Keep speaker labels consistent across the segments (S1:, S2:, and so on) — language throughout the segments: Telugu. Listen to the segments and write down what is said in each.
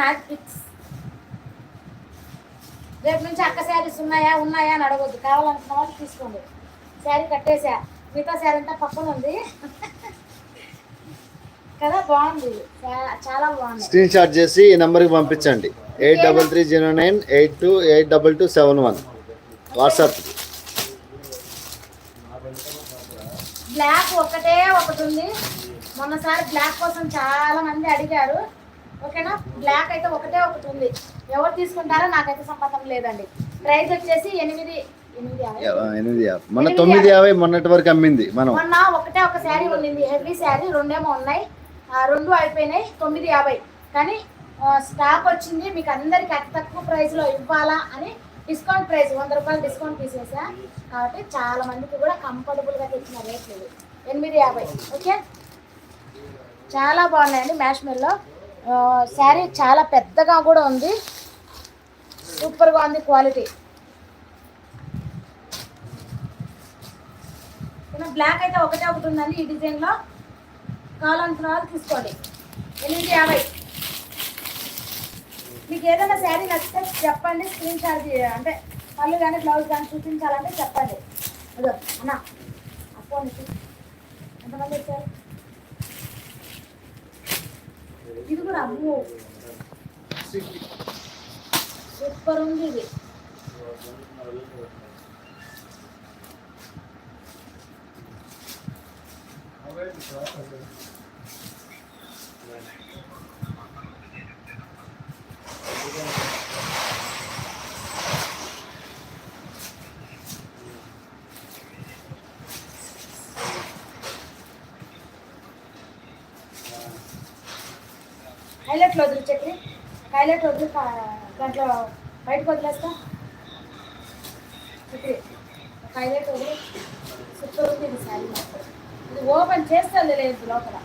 S1: నాది ఫిక్స్ రేపు నుంచి అక్క శారీస్ ఉన్నాయా? ఉన్నాయా అని అడగొద్దు. కావాలనుకున్న వాళ్ళు తీసుకోండి. శారీ కట్టేసా. మిగతా శారీ అంతా పక్కన ఉంది. కదా బాగుంది. చాలా బాగుంది.
S2: స్క్రీన్ షాట్ చేసి ఈ నెంబర్కి పంపించండి. Eight double three zero nine eight two eight double two seven one. WhatsApp.
S1: Black ఒకటే ఒకటి ఉంది మొన్నసారి బ్లాక్ కోసం చాలా మంది అడిగారు. ఓకేనా? బ్లాక్ అయితే ఒకటే ఒకటి ఉంది. ఎవరు తీసుకుంటారో నాకైతే సంబంధం లేదండి. ప్రైస్ వచ్చేసి ఎనిమిది ఎనిమిది యాభై.
S2: మొన్న తొమ్మిది యాభై. మొన్నటి వరకు అమ్మింది మనం.
S1: మొన్న ఒకటే ఒక శారీ ఉండింది. హెవీ శారీ రెండేమో ఉన్నాయి. ఆ రెండు అయిపోయినాయి తొమ్మిది యాభై. కానీ స్టాక్ వచ్చింది మీకు అందరికి అతి తక్కువ ప్రైస్లో ఇవ్వాలా అని డిస్కౌంట్ ప్రైస్ వంద రూపాయలు డిస్కౌంట్ తీసేసా. కాబట్టి చాలా మందికి కూడా కంఫర్టబుల్గా తెచ్చిన రేట్లు ఎనిమిది యాభై. ఓకే? చాలా బాగున్నాయండి మ్యాష్మెల్లో. శారీ చాలా పెద్దగా కూడా ఉంది. సూపర్గా ఉంది క్వాలిటీ. బ్లాక్ అయితే ఒకటే ఒకటి ఉందండి ఈ డిజైన్లో కావాలనుకున్న వాళ్ళు తీసుకోండి. ఎనిమిది యాభై. మీకు ఏదైనా శారీ నచ్చితే చెప్పండి స్క్రీన్ షాట్ అంటే పళ్ళు కానీ బ్లౌజ్ కానీ చూపించాలంటే చెప్పండి. అదో అన్న అప్పో ఎంతమంది వచ్చారు? ఇది కూడా అమ్ము సూపర్ ఉంది ఇది హైలైట్లో వదిలి చక్రి. హైలైట్ వదిలి దాంట్లో బయటకు వదిలేస్తా. చక్రి హైలైట్ వదిలి సూపర్ ఉంది ఇది శారీ ఇది ఓపెన్ చేస్తే లేదు లోపల.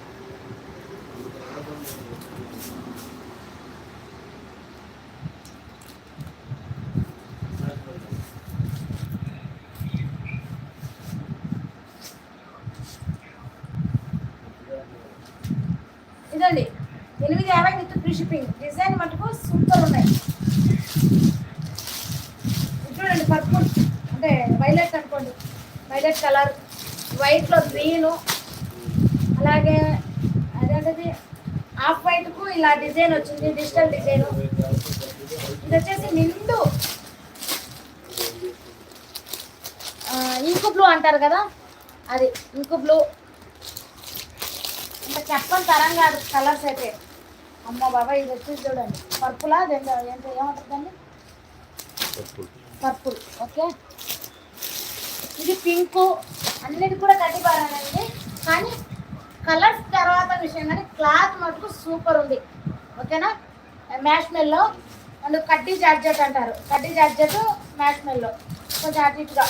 S1: ఇదండి. ఎనిమిది యాభై విత్ ఫ్రీ షిప్పింగ్ డిజైన్ మటుకు సూపర్ ఉన్నాయి. చూడండి పర్పుల్. అంటే వైలెట్ అనుకోండి. Violet colour. వైట్లో గ్రీను. అలాగే అదేంటది? ఆఫ్ వైట్కు ఇలా డిజైన్ వచ్చింది. Digital design. ఇది వచ్చేసి నిండు. ఇంకు బ్లూ అంటారు కదా? అది ఇంకు బ్లూ. ఇంకా చెప్పని తరం కాదు కలర్స్ అయితే. అమ్మ బాబా ఇది వచ్చేసి చూడండి. పర్పులా? ఎంత ఏమంటుందండి? పర్పుల్. ఓకే? ఇది పింకు అన్నిటి కూడా కట్టిపారానండి కానీ కలర్స్ తర్వాత విషయం కానీ క్లాత్ మటుకు సూపర్ ఉంది. ఓకేనా? మ్యాష్ మెల్లో అండ్ కడ్డీ జార్జెట్ అంటారు. కడ్డీ జార్జెట్ మ్యాష్ మెల్లో. కొంచెం అటు ఇటుగా.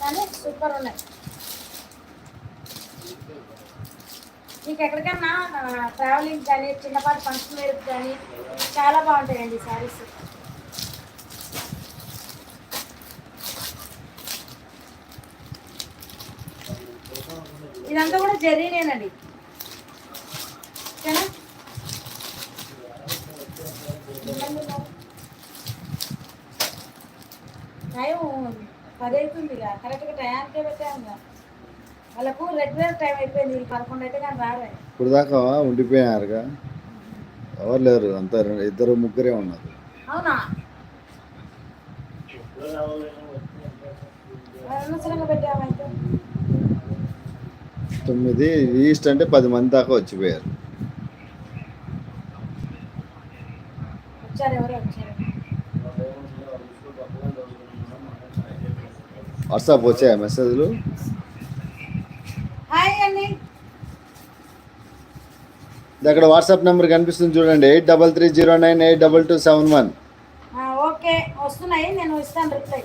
S1: కానీ సూపర్ ఉన్నాయి. మీకు ఎక్కడికన్నా ట్రావెలింగ్ కానీ చిన్నపాటి ఫంక్షన్ వేరుకు కానీ చాలా బాగుంటాయండి శారీస్ ఇదంతా కూడా జరీనేనండి ఓకేనా? టైం పది కరెక్ట్గా టయానికే పెట్టాము కదా. వాళ్ళకు రెగ్యులర్ టైం అయిపోయింది వీళ్ళు పదకొండు అయితే కానీ రాలే
S2: ఇప్పుడు దాకా ఉండిపోయారుగా ఎవరు లేరు అంతా ఇద్దరు ముగ్గురే ఉన్నారు.
S1: అవునా?
S2: తొమ్మిది ఈస్ట్ అంటే పది మంది దాకా వచ్చిపోయారు. వాట్సాప్ వచ్చాయా మెసేజ్లు
S1: హాయ్ అండి
S2: ఇది అక్కడ వాట్సాప్ నెంబర్ కనిపిస్తుంది చూడండి eight double three zero nine eight double two seven one.
S1: Okay వస్తున్నాయి నేను ఇస్తాను రిప్లై.